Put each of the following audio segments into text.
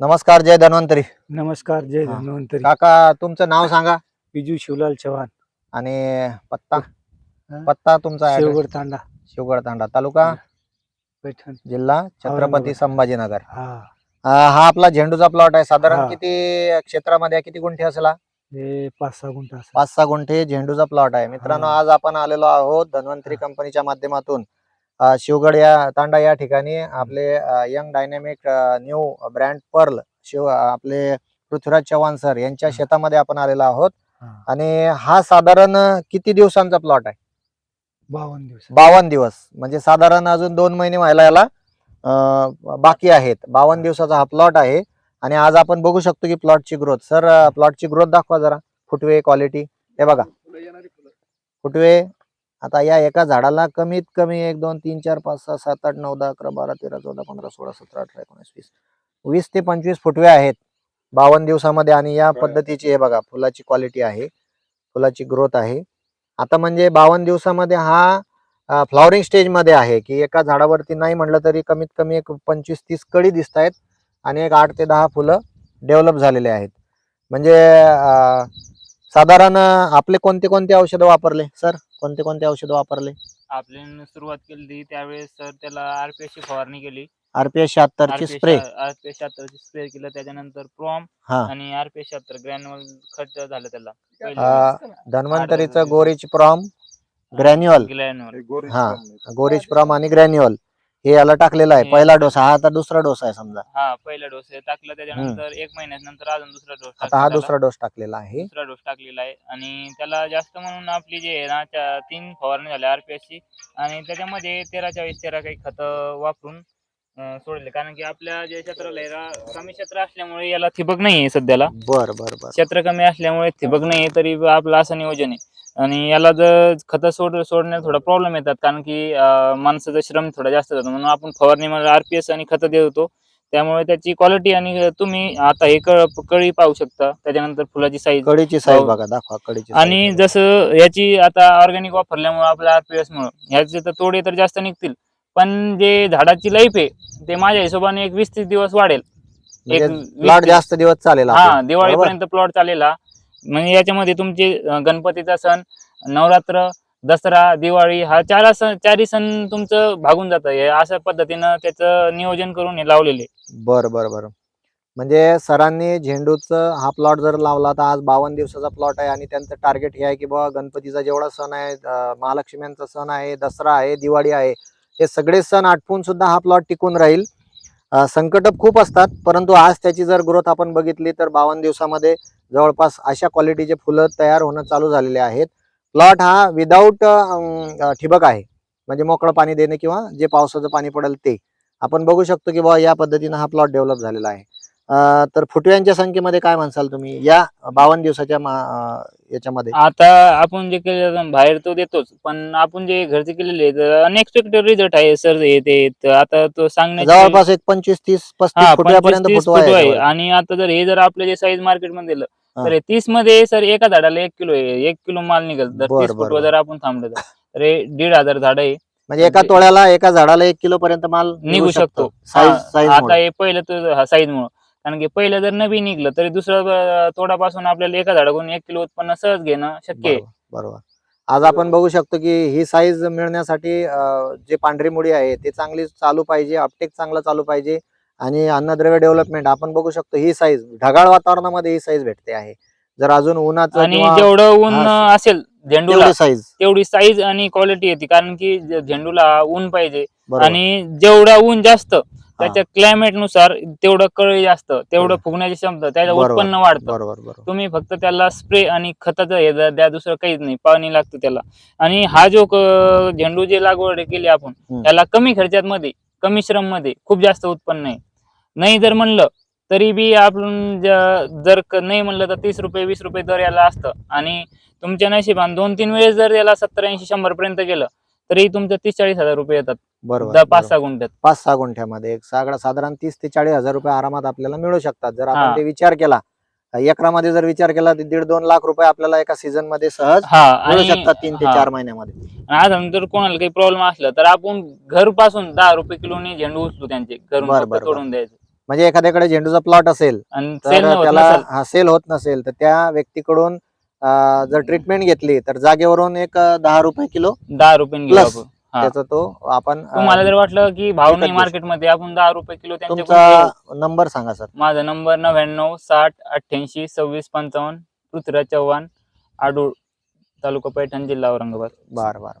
नमस्कार जय धन्वंतरी. नमस्कार जय हा. धन्वंतरी. काका तुमचं नाव सांगा. बिजू शिवलाल चव्हाण. आणि पत्ता? हा. पत्ता तुमचा? शेवगड तांडा. शिवगड तांडा तालुका? पैठण. जिल्हा छत्रपती औरंगाबाद. संभाजीनगर. हा. अं, हा आपला झेंडूचा प्लॉट आहे. साधारण हा. किती क्षेत्रामध्ये आहे? किती गुंठे असला? हे पाच सहा गुंठ पाच सहा गुंठे झेंडूचा प्लॉट आहे. मित्रांनो हा. आज आपण आलेलो आहोत धन्वंतरी कंपनीच्या माध्यमातून. शिवगड या तांडा या ठिकाणी आपले यंग डायनॅमिक न्यू ब्रँड पर्ल शिव आपले पृथ्वीराज चव्हाण सर यांच्या शेतामध्ये आपण आलेलो आहोत. आणि हा साधारण किती दिवसांचा प्लॉट आहे? बावन्न दिवस. बावन्न दिवस. म्हणजे साधारण अजून दोन महिने व्हायला याला बाकी आहेत. बावन्न दिवसाचा हा प्लॉट आहे. आणि आज आपण बघू शकतो की प्लॉटची ग्रोथ. सर प्लॉटची ग्रोथ दाखवा जरा. फुटवे क्वालिटी. हे बघा. फुटवे आता या एका झाडाला कमीत कमी एक दोन तीन चार पाच सहा सात आठ नऊ दहा अकरा बारा तेरा चौदा पंधरा सोळा सतरा अठरा एकोणीस वीस वीस ते पंचवीस फुटवे आहेत बावन्न दिवसामध्ये आणि या पद्धतीची हे बघा फुलाची क्वालिटी आहे फुलाची ग्रोथ आहे. आता म्हणजे बावन्न दिवसामध्ये हा फ्लॉवरिंग स्टेजमध्ये आहे की एका झाडावरती नाही म्हटलं तरी कमीत कमी एक पंचवीस तीस कळी दिसत आहेत आणि एक आठ ते दहा फुलं डेव्हलप झालेले आहेत. म्हणजे साधारण आपले कोणते कोणते औषधं वापरले? सर कोणते कोणते औषधं वापरले? आपल्यानं सुरुवात केली त्यावेळेस सर त्याला आरपीएस ची फवारणी केली. RPS शहात्तरची spray. आरपीएस शहात्तर ची स्प्रे केलं त्याच्यानंतर प्रॉम हा. आणि आरपीएस शहात्तर ग्रॅन्युअल खत झालं त्याला. अं, धन्वंतरीचं गोरीच प्रॉम ग्रॅन्युअल. ग्रॅन्युअल. हा गोरीच प्रॉम आणि ग्रॅन्युअल. हे याला टाकलेलं आहे. पहिला डोस हा आता दुसरा डोस आहे समजा. हा पहिला डोस टाकला त्याच्यानंतर एक महिन्यानंतर अजून दुसरा डोस आता हा दुसरा डोस टाकलेला आहे. दुसरा डोस टाकलेला आहे. आणि त्याला जास्त म्हणून आपली जे आहे ना तीन फवारणी झाल्या आरपीएस ची. आणि त्याच्यामध्ये तेरा चाळीस तेरा काही खत वापरून सोडले. कारण की आपल्या जे क्षेत्राला कमी क्षेत्र असल्यामुळे याला ठिबक नाही आहे सध्याला. बर बर बर. क्षेत्र कमी असल्यामुळे ठिबक नाही तरी आपलं असं नियोजन आहे. आणि याला जर खतं सोड सोडण्यात थोडा प्रॉब्लेम येतात कारण की माणसाचा श्रम थोडा जास्त जातो. म्हणून आपण फवारणीमध्ये आरपीएस आणि खतं देत होतो. त्यामुळे त्याची क्वालिटी आणि तुम्ही आता हे कळी पाहू शकता. त्याच्यानंतर फुलाची साईज कडीची साईज हो. बघा दाखवा कडीची आणि. जसं याची आता ऑर्गॅनिक वापरल्यामुळे आपल्या आरपीएस मुळे ह्याचे तर तोडे तर जास्त निघतील. पण जे झाडाची लाईफ आहे ते माझ्या हिशोबाने एक वीस तीस दिवस वाढेल. एक म्हणजे वीस प्लॉट जास्त दिवस चालेल हा? दिवाळीपर्यंत प्लॉट चालेला म्हणजे याच्यामध्ये तुमचे गणपतीचा सण नवरात्र दसरा दिवाळी हा चार सण चारही सण तुमचं भागून जातं. हे अशा पद्धतीनं त्याचं नियोजन करून हे लावलेले. बर बर बर. म्हणजे सरांनी झेंडूचं हा प्लॉट जर लावला तर आज बावन्न दिवसाचा प्लॉट आहे आणि त्यांचं टार्गेट हे आहे की बाबा गणपतीचा जेवढा सण आहे महालक्ष्म्यांचा सण आहे दसरा आहे दिवाळी आहे हे सगळे सण आटपून सुद्धा हा प्लॉट टिकून राहील. संकट खूप असतात परंतु आज त्याची जर ग्रोथ आपण बघितली तर बावन्न दिवसामध्ये जवळपास अशा क्वालिटीचे फुलं तयार होणं चालू झालेले आहेत. प्लॉट हा विदाऊट ठिबक आहे. म्हणजे मोकळं पाणी देणे किंवा जे पावसाचं पाणी पडेल ते. आपण बघू शकतो की बाबा या पद्धतीनं हा प्लॉट डेव्हलप झालेला आहे. तर फुटव्यांच्या संख्येमध्ये काय म्हणसाल तुम्ही? या बावन्न दिवसाच्या याच्यामध्ये. आता आपण जे केलं बाहेर तो देतोच. पण आपण जे घरचे केलेले अनएक्सपेक्टेड रिझल्ट आहे सर ते. तर आता तो सांगण्याची जवळपास एक पंचवीस तीस पस्तीस फुटव्यापर्यंत 25-30 फुटवा फुटवा आहे. आणि आता जर हे जर आपलं जे साईज मार्केटमध्ये दिलं. तर तीसमध्ये सर एका झाडाला एक किलो आहे. एक किलो माल निघेल. बर, तीस बर. जर आपण थांबलं तर. तर दीड हजार झाड आहे. म्हणजे एका म्हणजे- तोळ्याला एका झाडाला एक किलो पर्यंत माल निघू शकतो. आता हे पहिलं तर साईज मुळे. कारण की पहिलं जर नवी निघलं तरी दुसऱ्या तोडापासून आपल्याला एका झाडाकडून एक किलो उत्पन्न सहज घेणं शक्य आहे. बरोबर. आज आपण बघू शकतो की ही साईज मिळण्यासाठी जे पांढरी मुळी आहे ते चांगली चालू पाहिजे अपटेक चांगलं चालू पाहिजे आणि अन्नद्रव्य डेव्हलपमेंट आपण बघू शकतो ही साईज ढगाळ वातावरणामध्ये ही साईज भेटते आहे. जर अजून उन्हाचं आणि जेवढं ऊन असेल झेंडूला साईज तेवढी साईज आणि क्वालिटी येते. कारण की झेंडूला ऊन पाहिजे. आणि जेवढा ऊन जास्त त्याच्या क्लायमेटनुसार तेवढं कळी जास्त तेवढं. फुगण्याची क्षमता त्याचं बरोबर. उत्पन्न वाढतं बरोबर बरोबर तुम्ही फक्त त्याला स्प्रे आणि खताचं हे द्या द्या, दुसरं काहीच नाही पाणी लागतं त्याला आणि हा जो क- झेंडू जे लागवड केली आपण हम्म. त्याला कमी खर्चात मध्ये कमी श्रममध्ये खूप जास्त उत्पन्न आहे नाही जर म्हणलं तरी बी आपण ज- जर क- नाही म्हणलं तर तीस रुपये वीस रुपये दर याला असतं आणि तुमच्या नशिबान दोन तीन वेळेस जर याला सत्तर ऐंशी शंभर पर्यंत गेलं तरी तुमचं तीस चाळीस हजार रुपये येतात. बरोबर पाच. सहा गुंठ्यात. पाच सहा गुंठ्यामध्ये एक सागडा साधारण तीस ते चाळीस हजार रुपये आरामात आपल्याला मिळू शकतात. जर आपण. ते विचार केला एकरामध्ये जर विचार केला तर दीड दोन लाख रुपये आपल्याला एका सीझनमध्ये सहज हा मिळू शकतात तीन ते. चार महिन्यामध्ये. आज जर कोणाला काही प्रॉब्लेम असला तर आपण घरपासून दहा रुपये किलोनी झेंडू उचलू त्यांचे. घरून तोडून द्यायचं. म्हणजे एखाद्याकडे झेंडूचा प्लॉट असेल आणि तर त्याला सेल होत नसेल तर त्या व्यक्तीकडून अं, जर ट्रीटमेंट घेतली तर जागेवरून एक अं, दहा रुपये किलो दहा रुपये. आपण हा. त्याचा तो आपण अं, तुम्हाला जर वाटलं की भाव विकत नाही घेऊ मार्केटमध्ये आपण दहा रुपये किलो त्यांच्याकडून घेऊ. तुमचा नंबर सांगा सर माझा नंबर नव्याण्णव साठ अठ्ठ्याऐंशी सव्वीस पंचावन्न पृथ्वीराज चव्हाण आडूळ तालुका पैठण जिल्हा औरंगाबाद बर बर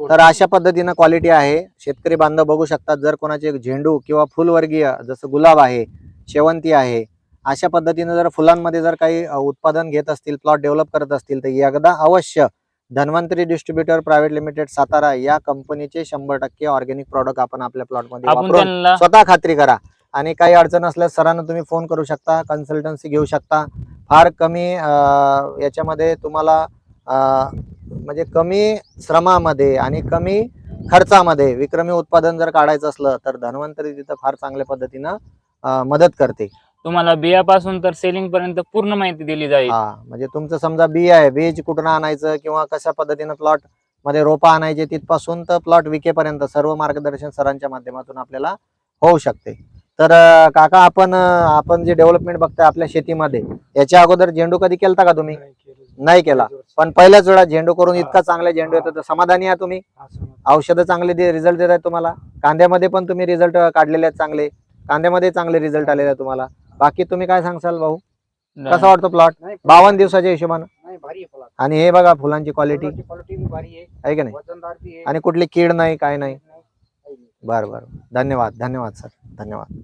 तर अशा पद्धतीनं क्वालिटी आहे शेतकरी बांधव बघू शकतात जर कोणाचे झेंडू किंवा फुलवर्गीय जसं गुलाब आहे शेवंती आहे अशा पद्धतीनं जर फुलांमध्ये जर काही उत्पादन घेत असतील प्लॉट डेव्हलप करत असतील तर एकदा अवश्य Dhanvantari distributor private limited Satara या कंपनीचे शंभर टक्के ऑर्गॅनिक प्रॉडक्ट आपण आपल्या प्लॉटमध्ये वापरून स्वतः खात्री करा. आणि काही अडचण असल्यास सरांना तुम्ही फोन करू शकता कन्सल्टन्सी घेऊ शकता. फार कमी याच्यामध्ये तुम्हाला म्हणजे कमी श्रमामध्ये आणि कमी खर्चामध्ये विक्रमी उत्पादन जर काढायचं असलं तर धन्वंतरी तिथं फार चांगल्या पद्धतीनं मदत करते. तुम्हाला बियापासून तर सेलिंग पर्यंत पूर्ण माहिती दिली जाईल. हा म्हणजे तुमचं समजा बी आहे बीज कुठून आणायचं किंवा कशा पद्धतीनं प्लॉटमध्ये रोपं आणायचे तिथपासून तर प्लॉट विकेपर्यंत सर्व मार्गदर्शन सरांच्या माध्यमातून आपल्याला होऊ शकते. तर काका आपण आपण जे डेव्हलपमेंट बघताय आपल्या शेतीमध्ये याच्या अगोदर झेंडू कधी केलता का तुम्ही? नाही केलं. पण पहिल्याच वेळा झेंडू करून इतका चांगला झेंडू येतो तर समाधानी आहे तुम्ही? औषधं चांगले रिझल्ट देत आहेत तुम्हाला? कांद्यामध्ये पण तुम्ही रिझल्ट काढलेले आहेत चांगले. कांद्यामध्ये चांगले रिझल्ट आलेले आहेत तुम्हाला. बाकी तुम्ही काय सांगसाल भाऊ? कसा वाटतो प्लॉट नाही बावन्न दिवसाच्या हिशोबानं. नाही भारी आहे फळात. आणि हे बघा फुलांची क्वालिटी क्वालिटी बी भारी आहे. आहे की नाही? वजनदार बी आहे. आणि कुठली कीड नाही काय नाही नाही. बरं बरं. धन्यवाद धन्यवाद सर. धन्यवाद.